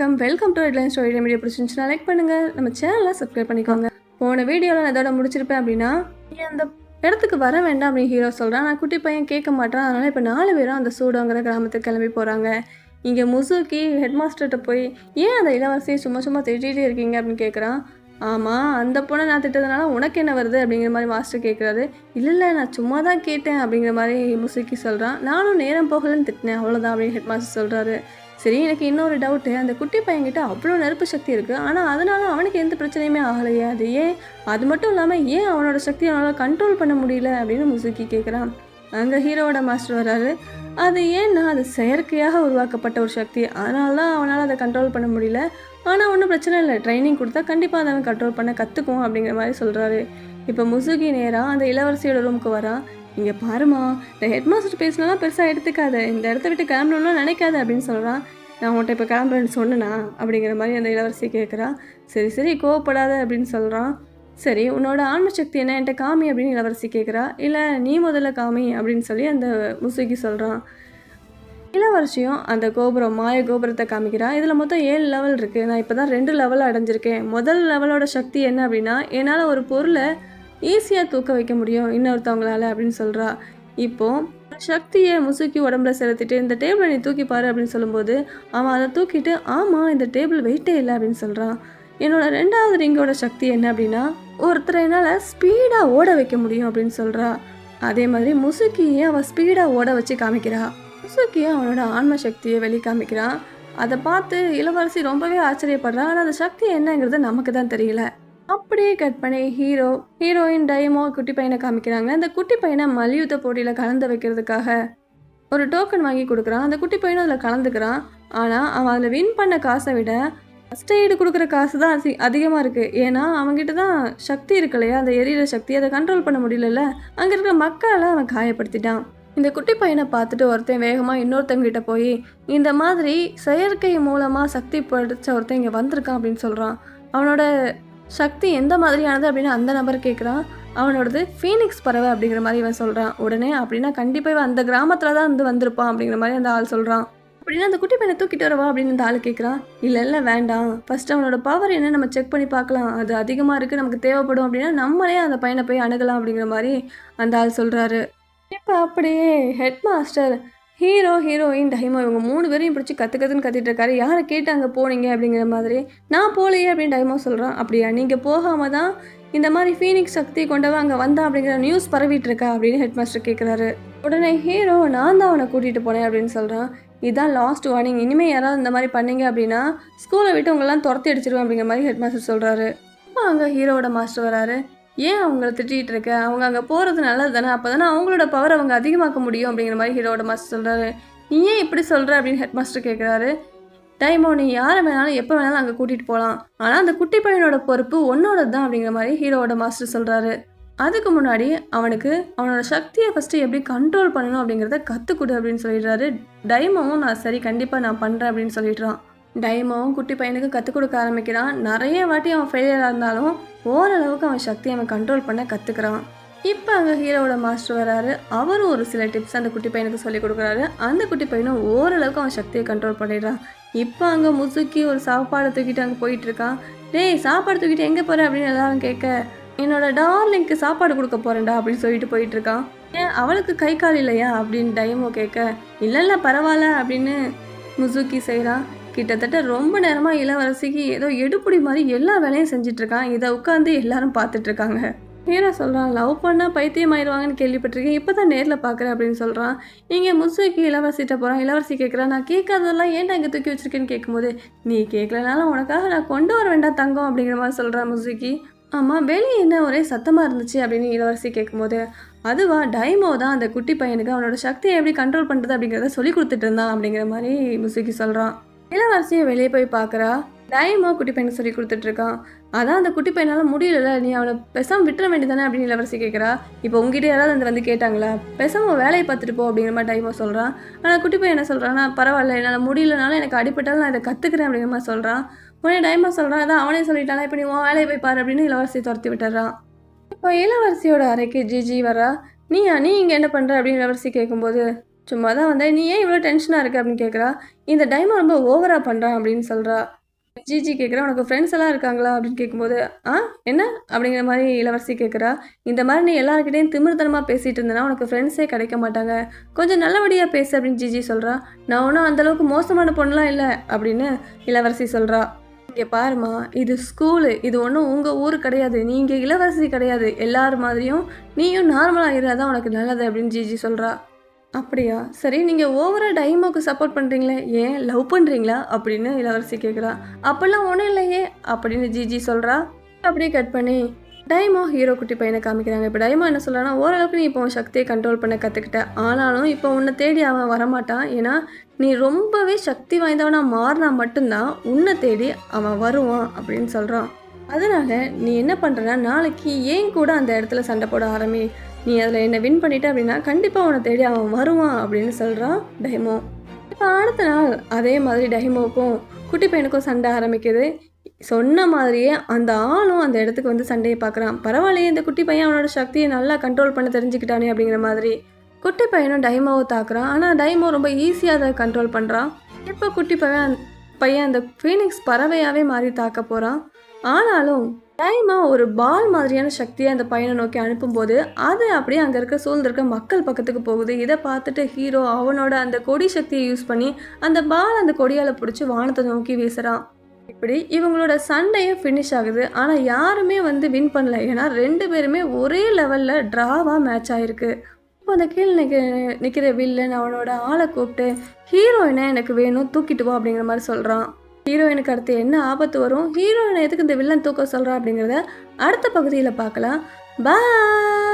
வணக்கம். Welcome to headline story media பிடிச்சிருந்துச்சுன்னா like பண்ணுங்கள் நம்ம சேனலை சப்ஸ்கிரைப் பண்ணிக்கோங்க. போன வீடியோவில் நான் இதோட முடிச்சிருப்பேன் அப்படின்னா நீ அந்த இடத்துக்கு வர வேண்டாம் அப்படின்னு ஹீரோ சொல்கிறான் நான் குட்டி பையன் கேட்க மாட்டான். அதனால் இப்போ நாலு பேரும் அந்த சூடோங்கிற கிராமத்துக்கு கிளம்பி போகிறாங்க இங்கே முசுக்கி ஹெட் மாஸ்டர்கிட்ட போய் ஏன் அந்த இளவரசியை சும்மா சும்மா திட்டிகிட்டே இருக்கீங்க? அப்படின்னு கேட்குறான் ஆமாம் அந்த பொண்ணை நான் திட்டதுனால உனக்கு என்ன வருது? அப்படிங்கிற மாதிரி மாஸ்டர் கேட்குறாரு இல்லை இல்லை நான் சும்மா தான் கேட்டேன். அப்படிங்கிற மாதிரி முசுக்கி சொல்கிறான் நானும் நேரம் போகலன்னு திட்டினேன். அவ்வளோதான் அப்படின்னு ஹெட் மாஸ்டர் சொல்கிறாரு சரி எனக்கு இன்னொரு டவுட்டு அந்த குட்டி பையன்கிட்ட அவ்வளோ நெருப்பு சக்தி இருக்குது ஆனால் அதனால அவனுக்கு எந்த பிரச்சனையுமே ஆகலையே. அது ஏன்? அது மட்டும் இல்லாமல் ஏன் அவனோட சக்தி அவனால் கண்ட்ரோல் பண்ண முடியல அப்படின்னு முசுக்கி கேட்குறான் அங்கே ஹீரோவோட மாஸ்டர் வராரு. அது ஏன்னா அது செயற்கையாக உருவாக்கப்பட்ட ஒரு சக்தி. அதனால தான் அவனால் அதை கண்ட்ரோல் பண்ண முடியல. ஆனால் ஒன்றும் பிரச்சனை இல்லை. ட்ரைனிங் கொடுத்தா கண்டிப்பாக அதை அவன் கண்ட்ரோல் பண்ண கற்றுக்குவோம் அப்படிங்கிற மாதிரி சொல்கிறாரு இப்போ முசுகி நேராக அந்த இளவரசியோட ரூமுக்கு வரான். இங்கே பாருமா இந்த ஹெட் மாஸ்டர் பேசினாலாம் பெருசாக எடுத்துக்காத. இந்த இடத்த விட்டு கிளம்பணும்லாம் நினைக்காத அப்படின்னு சொல்கிறான் நான் உன்கிட்ட இப்போ கிளம்புறேன்னு சொன்னேனா? அப்படிங்கிற மாதிரி அந்த இளவரசி கேட்குறா சரி சரி கோவப்படாத அப்படின்னு சொல்கிறான் சரி உன்னோட ஆன்ம சக்தி என்ன? என்கிட்ட காமி அப்படின்னு இளவரசி கேட்குறா இல்லை நீ முதல்ல காமி அப்படின்னு சொல்லி அந்த முசுகி சொல்கிறான் இளவரசியும் அந்த கோபுரம் மாய கோபுரத்தை காமிக்கிறா. இதில் மொத்தம் ஏழு லெவல் இருக்குது நான் இப்போ தான் ரெண்டு லெவல் அடைஞ்சிருக்கேன். முதல் லெவலோட சக்தி என்ன அப்படின்னா என்னால் ஒரு பொருளை ஈஸியாக தூக்க வைக்க முடியும். இன்னொருத்தவங்களால அப்படின்னு சொல்கிறா இப்போது சக்தியை முசுக்கி உடம்புல செலுத்திட்டு இந்த டேபிளை நீ தூக்கி பாரு அப்படின்னு சொல்லும்போது அவன் அதை தூக்கிட்டு ஆமாம் இந்த டேபிள் வெயிட்டே இல்லை அப்படின்னு சொல்கிறான் என்னோட ரெண்டாவது ரிங்கோட சக்தி என்ன அப்படின்னா ஒருத்தரை என்னால் ஸ்பீடாக ஓட வைக்க முடியும் அப்படின்னு சொல்கிறா அதே மாதிரி முசுக்கியை அவள் ஸ்பீடாக ஓட வச்சு காமிக்கிறா. முசுக்கி அவனோட ஆன்ம சக்தியை வெளி காமிக்கிறான் அதை பார்த்து இளவரசி ரொம்பவே ஆச்சரியப்படுறான் ஆனால் அந்த சக்தி என்னங்கிறது நமக்கு தான் தெரியல. அப்படியே கட் பண்ணி ஹீரோ ஹீரோயின் டைமோ குட்டி பையனை காமிக்கிறாங்க. அந்த குட்டி பையனை மல்யுத்த போட்டியில் கலந்து வைக்கிறதுக்காக ஒரு டோக்கன் வாங்கி கொடுக்குறான். அந்த குட்டி பையனும் அதில் கலந்துக்கிறான். ஆனால் அவன் அதில் வின் பண்ண காசை விட ஃபஸ்ட் எய்டு கொடுக்குற காசு தான் அதி அதிகமாக இருக்குது ஏன்னா அவங்ககிட்ட தான் சக்தி இருக்கு இல்லையா? அந்த எரியிற சக்தி அதை கண்ட்ரோல் பண்ண முடியலல்ல. அங்கே இருக்கிற மக்களை அவன் காயப்படுத்திட்டான். இந்த குட்டி பையனை பார்த்துட்டு ஒருத்தன் வேகமாக இன்னொருத்தங்கிட்ட போய் இந்த மாதிரி செயற்கை மூலமாக சக்தி படைச்ச ஒருத்தன் இங்கே வந்திருக்கான் அப்படின்னு சொல்கிறான் அவனோட சக்தி எந்த மாதிரியானது அப்படின்னு அந்த நபர் கேட்குறான் அவனோடது ஃபீனிக்ஸ் பறவை அப்படிங்கிற மாதிரி இவன் சொல்கிறான் உடனே அப்படின்னா கண்டிப்பாக இவன் அந்த கிராமத்தில் தான் வந்து வந்திருப்பான் அப்படிங்கிற மாதிரி அந்த ஆள் சொல்கிறான் அப்படின்னா அந்த குட்டி பையனை தூக்கிட்டு வரவா அப்படின்னு அந்த ஆள் கேட்குறான் இல்லை இல்லை வேண்டாம். ஃபர்ஸ்ட் அவனோட பவர் என்ன நம்ம செக் பண்ணி பார்க்கலாம். அது அதிகமாக இருக்குது நமக்கு தேவைப்படும் அப்படின்னா நம்மளே அந்த பையனை போய் அணுகலாம் அப்படிங்கிற மாதிரி அந்த ஆள் சொல்கிறாரு இப்போ அப்படியே ஹெட் மாஸ்டர் ஹீரோ ஹீரோயின் டைமோ இவங்க மூணு பேரையும் பிடிச்சி கற்று கற்றுன்னு கத்திட்டு இருக்காரு. யாரை கேட்டு அங்கே போனீங்க அப்படிங்கிற மாதிரி நான் போகலையே அப்படின்னு டைமோ சொல்கிறான் அப்படியா நீங்கள் போகாமல் தான் இந்த மாதிரி ஃபீனிக்ஸ் சக்தி கொண்டவ அங்கே வந்தா அப்படிங்கிற நியூஸ் பரவிட்டு இருக்கா அப்படின்னு ஹெட் மாஸ்டர் கேட்குறாரு உடனே ஹீரோ நான் தான் அவனை கூட்டிகிட்டு போனேன் அப்படின்னு சொல்கிறான் இதுதான் லாஸ்ட் வார்னிங் இனிமேல் யாராவது இந்த மாதிரி பண்ணீங்க அப்படின்னா ஸ்கூலை விட்டு உங்களெல்லாம் துரத்தி அடிச்சிருவேன் அப்படிங்கிற மாதிரி ஹெட் மாஸ்டர் சொல்கிறாரு அப்போ அங்கே ஹீரோவோட மாஸ்டர் வராரு. ஏன் அவங்கள திட்டிகிட்டு இருக்க? அவங்க அங்கே போகிறது நல்லது தானே அப்போ தானே அவங்களோட பவர் அவங்க அதிகமாக்க முடியும் அப்படிங்கிற மாதிரி ஹீரோட மாஸ்டர் சொல்கிறாரு நீ ஏன் இப்படி சொல்கிற அப்படின்னு ஹெட் மாஸ்டர் கேட்குறாரு டைமோ நீ யாரை வேணாலும் எப்போ வேணாலும் அங்கே கூட்டிகிட்டு போகலாம் ஆனால் அந்த குட்டி பையனோட பொறுப்பு உன்னோட தான் அப்படிங்கிற மாதிரி ஹீரோவோட மாஸ்டர் சொல்கிறாரு அதுக்கு முன்னாடி அவனுக்கு அவனோட சக்தியை ஃபஸ்ட்டு எப்படி கண்ட்ரோல் பண்ணணும் அப்படிங்கிறத கற்றுக்கொடு அப்படின்னு சொல்லிடுறாரு. டைமோவும் நான் சரி கண்டிப்பாக நான் பண்ணுறேன் அப்படின்னு சொல்லிடுறான். டைமாவும் குட்டி பையனுக்கு கற்றுக் கொடுக்க ஆரம்பிக்கிறான். நிறைய வாட்டி அவன் ஃபெயிலியராக இருந்தாலும் ஓரளவுக்கு அவன் சக்தியை அவன் கண்ட்ரோல் பண்ண கற்றுக்கிறான் இப்போ அங்கே ஹீரோவோட மாஸ்டர் வராரு. அவரும் ஒரு சில டிப்ஸ் அந்த குட்டி பையனுக்கு சொல்லி கொடுக்குறாரு. அந்த குட்டி பையனும் ஓரளவுக்கு அவன் சக்தியை கண்ட்ரோல் பண்ணிடுறான். இப்போ அங்கே முசுக்கி ஒரு சாப்பாடை தூக்கிட்டு அங்கே போயிட்டு இருக்கான். டேய் சாப்பாடு தூக்கிட்டு எங்கே போகிற அப்படின்னு எல்லாரும் கேட்க என்னோட டார்லிங்க்கு சாப்பாடு கொடுக்க போகிறேன்டா அப்படின்னு சொல்லிட்டு போயிட்டு இருக்கான். ஏன் அவளுக்கு கை கால் இல்லையா? அப்படின்னு டைமோ கேட்க இல்லை இல்லை பரவாயில்ல அப்படின்னு முசுக்கி செய்கிறான் கிட்டத்தட்ட ரொம்ப நேரமாக இளவரசிக்கு ஏதோ எடுப்படி மாதிரி எல்லா வேலையும் செஞ்சிட்ருக்கான். இதை உட்காந்து எல்லாரும் பார்த்துட்ருக்காங்க இருக்காங்க சொல்கிறான் லவ் பண்ணால் பைத்தியம் ஆயிடுவாங்கன்னு கேள்விப்பட்டிருக்கேன். இப்போ தான் நேரில் பார்க்குறேன் அப்படின்னு சொல்கிறான் இங்கே முசுக்கு இளவரசிட்ட போகிறான் இளவரசி கேட்குறான் நான் கேட்காததெல்லாம் ஏன்டா இங்கே தூக்கி வச்சிருக்கேன்னு கேட்கும்போது நீ கேட்கலனாலும் உனக்காக நான் கொண்டு வர வேண்டாம் தங்கம் அப்படிங்கிற மாதிரி சொல்கிறான் முசுக்கி. ஆமாம் வெளியே என்ன ஒரே சத்தமாக இருந்துச்சு அப்படின்னு இளவரசி கேட்கும்போது அதுவா டைமோ தான் அந்த குட்டி பையனுக்கு. அவனோட சக்தியை எப்படி கண்ட்ரோல் பண்ணுறது அப்படிங்கிறத சொல்லி கொடுத்துட்டு இருந்தான் அப்படிங்கிற மாதிரி முசுக்கி சொல்கிறான் இளவரசியை வெளியே போய் பார்க்குறா? டைமோ குட்டி பையனுக்கு சொல்லி கொடுத்துட்ருக்கான் அதான் அந்த குட்டி பையனால் முடியல நீ அவனை பெசாம விட்டுற வேண்டியதானே அப்படின்னு இளவரசி கேட்குறா. இப்போ உங்ககிட்ட யாராவது அந்த வந்து கேட்டாங்களா? பெசாம வேலையை பார்த்துட்டு போ அப்படிங்கிற மாதிரி டைமோ சொல்கிறான் ஆனால் குட்டி பையன் என்ன சொல்கிறான்னா பரவாயில்ல என்னால் முடியலனாலும் எனக்கு அடிப்பட்டாலும் நான் இதை கற்றுக்கிறேன் அப்படிங்கிற மாதிரி சொல்கிறான் உடனே டைமோ சொல்கிறான் அதான் அவனே சொல்லிட்டானா இப்போ நீ உன் வேலையை போய் பாரு அப்படின்னு இளவரசி துரத்தி விட்டுறான் இப்போ இளவரசியோட அறைக்கு ஜிஜி வரா நீயா நீ இங்கே என்ன பண்ணுற அப்படின்னு இளவரசி கேட்கும்போது சும்மா தான் வந்தேன். நீ ஏன் இவ்வளோ டென்ஷனாக இருக்க அப்படின்னு கேட்குறா இந்த டைமை ரொம்ப ஓவராக பண்ணுறான் அப்படின்னு சொல்கிறா ஜிஜி கேட்குறா உனக்கு ஃப்ரெண்ட்ஸ் எல்லாம் இருக்காங்களா அப்படின்னு கேட்கும்போது ஆ என்ன? அப்படிங்கிற மாதிரி இளவரசி கேட்குறா இந்த மாதிரி நீ எல்லாருக்கிட்டையும் திமிர்த்தனமாக பேசிகிட்டு இருந்தனா உனக்கு ஃப்ரெண்ட்ஸே கிடைக்க மாட்டாங்க. கொஞ்சம் நல்லபடியாக பேசு அப்படின்னு ஜிஜி சொல்கிறா நான் ஒன்றும் அந்தளவுக்கு மோசமான பொண்ணுலாம் இல்லை அப்படின்னு இளவரசி சொல்கிறா இங்கே பாருமா இது ஸ்கூலு இது ஒன்றும் உங்கள் ஊர் கிடையாது. நீங்கள் இளவரசி கிடையாது. எல்லார் மாதிரியும் நீயும் நார்மலாக இருந்தால் தான் உனக்கு நல்லது அப்படின்னு ஜிஜி சொல்கிறா அப்படியா? சரி நீங்கள் ஓவராக டைமோக்கு சப்போர்ட் பண்ணுறீங்களே ஏன் லவ் பண்ணுறீங்களா அப்படின்னு இளவரசி கேட்குறா அப்போல்லாம் ஒன்றும் இல்லையே அப்படின்னு ஜிஜி சொல்கிறா அப்படியே கட் பண்ணி டைமோ ஹீரோ குட்டி பையனை காமிக்கிறாங்க. இப்போ டைமோ என்ன சொல்கிறான்னா ஓரளவுக்கு நீ இப்போ உன் சக்தியை கண்ட்ரோல் பண்ண கற்றுக்கிட்ட ஆனாலும் இப்போ உன்னை தேடி அவன் வரமாட்டான் ஏன்னா நீ ரொம்பவே சக்தி வாய்ந்தவனாக மாறினா மட்டும்தான் உன்னை தேடி அவன் வருவான் அப்படின்னு சொல்கிறான் அதனால் நீ என்ன பண்ணுறனா நாளைக்கு ஏன் கூட அந்த இடத்துல சண்டை போட ஆரம்பி நீ அதில் என்னை வின் பண்ணிட்ட அப்படின்னா கண்டிப்பாக உன்னை தேடி அவன் வருவான் அப்படின்னு சொல்கிறான் டைமோ இப்போ அடுத்த நாள் அதே மாதிரி டைமோக்கும் குட்டி பையனுக்கும் சண்டை ஆரம்பிக்குது. சொன்ன மாதிரியே அந்த ஆளும் அந்த இடத்துக்கு வந்து சண்டையை பார்க்குறான். பரவாயில்லையே இந்த குட்டி பையன் அவனோட சக்தியை நல்லா கண்ட்ரோல் பண்ண தெரிஞ்சுக்கிட்டானே அப்படிங்கிற மாதிரி. குட்டி பையனும் டைமோவை தாக்குறான். ஆனால் டைமோ ரொம்ப ஈஸியாக அதை கண்ட்ரோல் பண்ணுறான் இப்போ குட்டி பையன் பையன் அந்த ஃபீனிக்ஸ் பறவையாகவே மாறி தாக்க போகிறான் ஆனாலும் டைமா ஒரு பால் மாதிரியான சக்தியை அந்த பையனை நோக்கி அனுப்பும்போது அது அப்படியே அங்கே இருக்க சூழ்ந்திருக்க மக்கள் பக்கத்துக்கு போகுது. இதை பார்த்துட்டு ஹீரோ அவனோட அந்த கொடி சக்தியை யூஸ் பண்ணி அந்த பால் அந்த கொடியால் பிடிச்சி வானத்தை நோக்கி வீசுகிறான் இப்படி இவங்களோட சண்டையும் ஃபினிஷ் ஆகுது. ஆனால் யாருமே வந்து வின் பண்ணல. ஏன்னா ரெண்டு பேருமே ஒரே லெவலில் ட்ராவாக மேட்ச் ஆகிருக்கு இப்போ அந்த கீழே நிற்க நிற்கிற வில்லன் அவனோட ஆளை கூப்பிட்டு ஹீரோயினை எனக்கு வேணும் தூக்கிட்டு வா அப்படிங்கிற மாதிரி சொல்கிறான் ஹீரோயினுக்கு அடுத்து என்ன ஆபத்து வரும்? ஹீரோயினை எதுக்கு இந்த வில்லன் தூக்க சொல்கிறா அப்படிங்கிறத அடுத்த பகுதியில் பார்க்கலாம். பாய்